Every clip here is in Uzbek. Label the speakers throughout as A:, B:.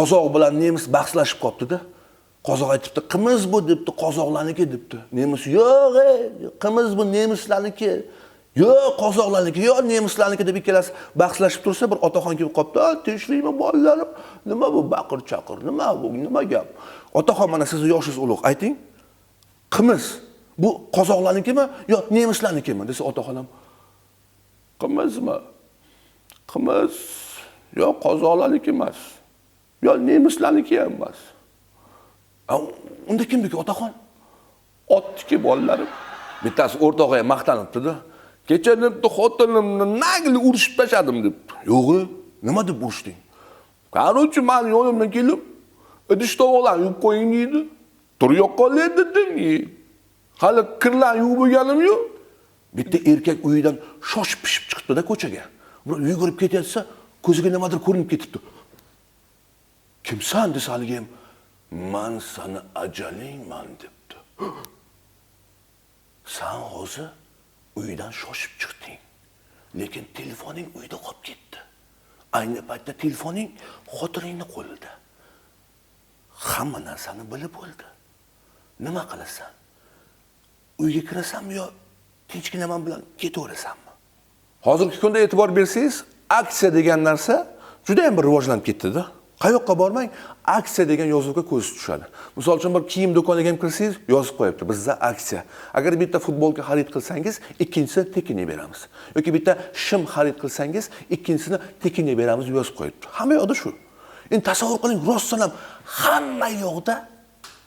A: qozoq bilan nemis bahslashib qolibdida qozoq aytibdi qimiz bu debdi qozoqlarniki debdi. Nemis yo'q ey qimiz bu nemislarniki. Yo'q qozoqlarniki yo'q nemislarniki deb ikkalasi bahslashib tursa bir otaxon kelib qolibdi "A, tinchlikmi bolalarim nima bu baqir chaqir? Nima bu nima gap? Otaxon mana sizni yoshingiz ulug' ayting. Qimiz bu qozoqlarnikimi yo nemislarnikimi? desa otaxon ham qimizmi? Qimiz yo qozoqlarniki emas. yo nemislarniki ham emas A, unda kimniki otaxon otniki bolalarim bittasi o'rtog'i ham maqtanibdida kecha debdi xotinimni nagli urishib tashladim debdi yo'g'i nima deb urishding короче mani yonimdan kelib idish tovoqlarni yuvib qo'ying deydi tur yoqqa ol dedim hali kirlarni yuvib bo'lganim yo'q bitta erkak uyidan shoshib pishib chiqibdida ko'chaga bir yugurib ketayotsa ko'ziga nimadir ko'rinib ketibdi kimsan desa haligi ham man sani ajalingman debdi san hozir uydan shoshib chiqding lekin telefoning uyda qolib ketdi ayni paytda telefoning xotiningni qo'lida hamma narsani bilib bo'ldi nima qilasan? Uyga kirasanmi yo tinchgina man bilan ketaverasanmi? Hozirgi kunda e'tibor bersangiz aksiya degan narsa juda ham bir rivojlanib ketdida qayoqqa bormang aksiya degan yozuvga ko'z tushadi. Misol uchun bir kiyim do'koniga ham kirsangiz yozib qo'yapti bizda aksiya. Agar bitta futbolka xarid qilsangiz ikkinchisini tekinga beramiz. Yoki bitta shim xarid qilsangiz ikkinchisini tekinga beramiz deb yozib qo'yibdi. Hamma yoqda shu. Endi tasavvur qiling rostdan ham hamma yoqda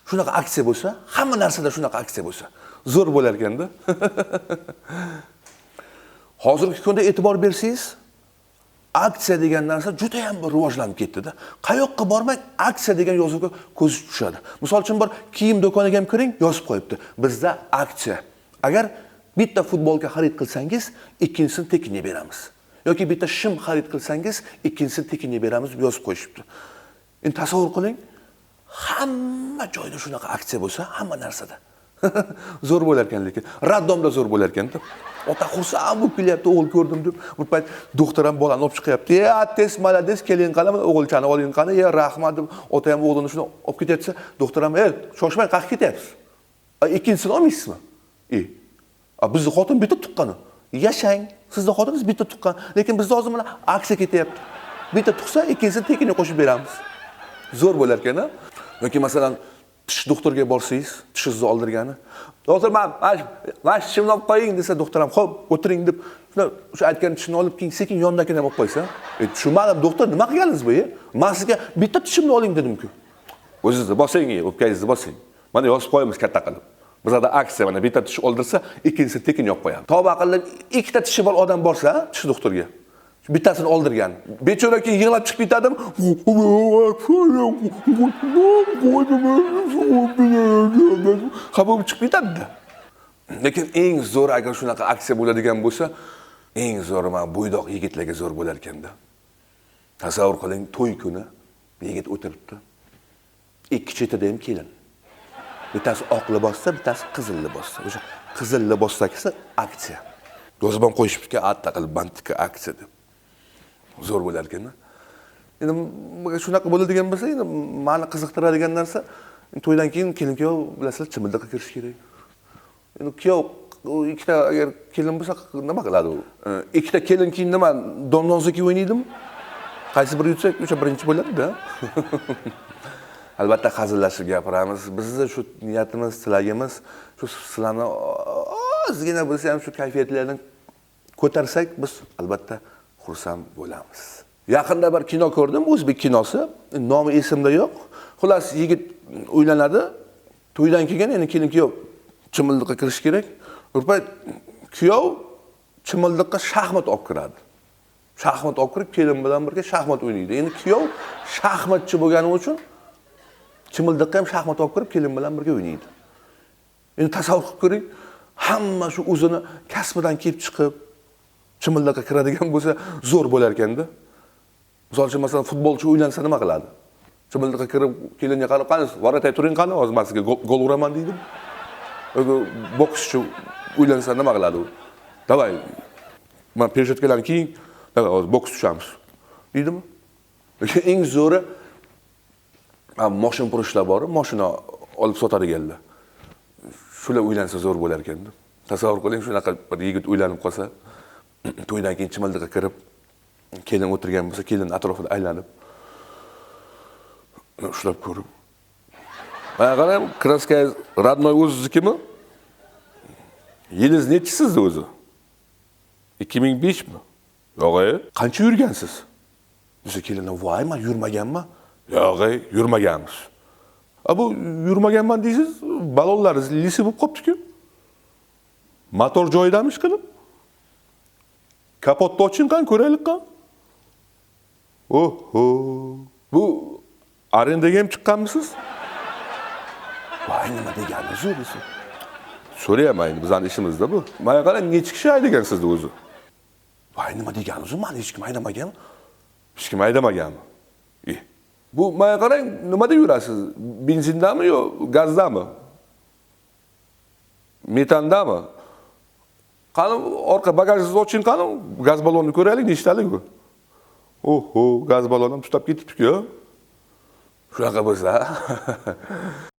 A: shunaqa aksiya bo'lsa hamma narsada shunaqa aksiya bo'lsa. Zo'r bo'lar ekanda hozirgi kunda e'tibor bersangiz aksiya degan narsa juda ham bir rivojlanib ketdida. Qayoqqa bormang aksiya degan yozuvga ko'z tushadi. Misol uchun bir kiyim do'koniga ham kiring yozib qo'yibdi. Bizda aksiya agar bitta futbolka xarid qilsangiz ikkinchisini tekinga beramiz. Yoki bitta shim xarid qilsangiz ikkinchisini tekinga beramiz deb yozib qo'yishibdi. Endi tasavvur qiling hamma joyda shunaqa aksiya bo'lsa hamma narsada. zo'r bo'lar ekan lekin raddomda zo'r bo'lar ekanda ota xursand bo'lib kelyapti o'g'il ko'rdim deb. Bir payt doktor ham bolani olib chiqyapti. E attest молодец keling qani o'g'ilchani oling qani e rahmat deb ota ham o'g'lini shuni olib ketayotsa doktor ham e shoshmang qayerga ketyapsiz? Ikkinchisini olmaysizmi? E a bizni xotin bitta tuqqani. Yashang sizni xotiningiz bitta tuqqan lekin bizni hozir mana aksiya ketyapti bitta tuqsa ikkinchisini tekinga qo'shib beramiz. Zo'r bo'lar ekan yoki masalan tish doktorga borsangiz tishingizni oldirgani. Doktor man mana shu tishimni olib qo'ying desa doktor ham ho'p o'tiring deb shuna o'sha aytgan tishini olib keyin sekin yonidagini ham olib qo'ysa e tushunmadim doktor nima qilganingiz bu e? Man sizga bitta tishimni oling dedimku o'zingizni bosing e, o'pkangizni bosing. Mana yozib qo'yamiz katta qilib. Bizada aksiya mana bitta tish oldirsa ikkinchisini tekin yopib qo'yamiz. Tavba qilib ikkita tishi bor odam borsa tish doktorga bittasini oldirgan. Bechora keyin yig'lab chiqib ketadimi xafa bo'lib chiqib ketadida. Lekin eng zo'r agar shunaqa aksiya bo'ladigan bo'lsa eng zo'ri mana bo'ydoq yigitlarga zo'r bo'lar ekanda. Tasavvur qiling to'y kuni yigit o'tiribdi. Ikki chetida ham kelin. Bittasi oq libosda bittasi qizil libosda o'sha qizil libosdagisi aksiya. Yozib ham qo'yishibdiki atta qilib bantika aksiya deb. Zo'r bo'lar ekanda endi shunaqa bo'ladigan bo'lsa endi mani qiziqtiradigan narsa to'ydan keyin kelin kuyov bilasizlar chimildiqqa kirish kerak. Endi kuyov ikkita agar kelin bo'lsa nima qiladi u? Ikkita kelin keyin nima domnoziki o'ynaydimi? Qaysi biri yutsa o'sha birinchi bo'ladida. Albatta hazillashib gapiramiz. Bizni shu niyatimiz tilagimiz shu sizlarni ozgina bo'lsa ham shu kayfiyatlardan ko'tarsak biz albatta xursand bo'lamiz. Yaqinda bir kino ko'rdim o'zbek kinosi. Nomi esimda yo'q. Xullas yigit uylanadi to'ydan keyin endi kelin kuyov chimildiqqa kirish kerak. Bir payt kuyov chimildiqqa shaxmat olib kiradi. Shaxmat olib kirib kelin bilan birga shaxmat o'ynaydi. Endi kuyov shaxmatchi bo'lgani uchun chimildiqqa ham shaxmat olib kirib kelin bilan birga o'ynaydi. Endi tasavvur qilib ko'ring hamma shu o'zini kasbidan kelib chiqib chimildiqqa kiradigan bo'lsa zo'r bo'lar ekanda misol uchun masalan futbolchi uylansa nima qiladi? Chimildiqqa kirib kelinga qarab qani varatay turing qani hozir man sizga gol uraman deydimi bokschi uylansa nima qiladi u? Давай man перчаткаlarni kiying давай hozir boks tushamiz deydimi? Lekin eng zo'ri moshinpurishlar bor, moshina olib sotadiganlar. Shular uylansa zo'r bo'lar ekanda Tasavvur qiling, shunaqa bir yigit uylanib qolsa, to'ydan keyin chimildiqqa kirib, kelin o'tirgan bo'lsa, kelin atrofida aylanib ushlab ko'rib. Mana qarang, kraska родной o'ziznikimi? Yilingiz nechi sizda o'zi? 2005 mi? Yo'q, ey. Qancha yurgansiz? Desa kelin, voy, men yurmaganman. Yo'q, ey, yurmaganmiz. A bu yurmaganman deysiz, balonlaringiz lisi bo'lib qolibdi-ku. Motor joyidami ishqilib? Kapotni oching qani, ko'raylik qani. Oho. Bu arendaga ham chiqqanmisiz? Voy, nima deganingiz u desa. So'rayapman endi, bizning ishimizda bu. Mana qarang, necha kishi haydagan sizda o'zi? Voy, nima deganingiz u? Mani hech kim haydamagan. Hech kim haydamaganmi? Eh. Bu mana qarang, nimada yurasiz? Benzindami yo gazdami? Metandami? Qani orqa bagajingizni oching qani, gaz ballonni ko'raylik, nechtalik bu? Oho, gaz ballon ham tutab ketibdi-ku. Shunaqa bo'lsa.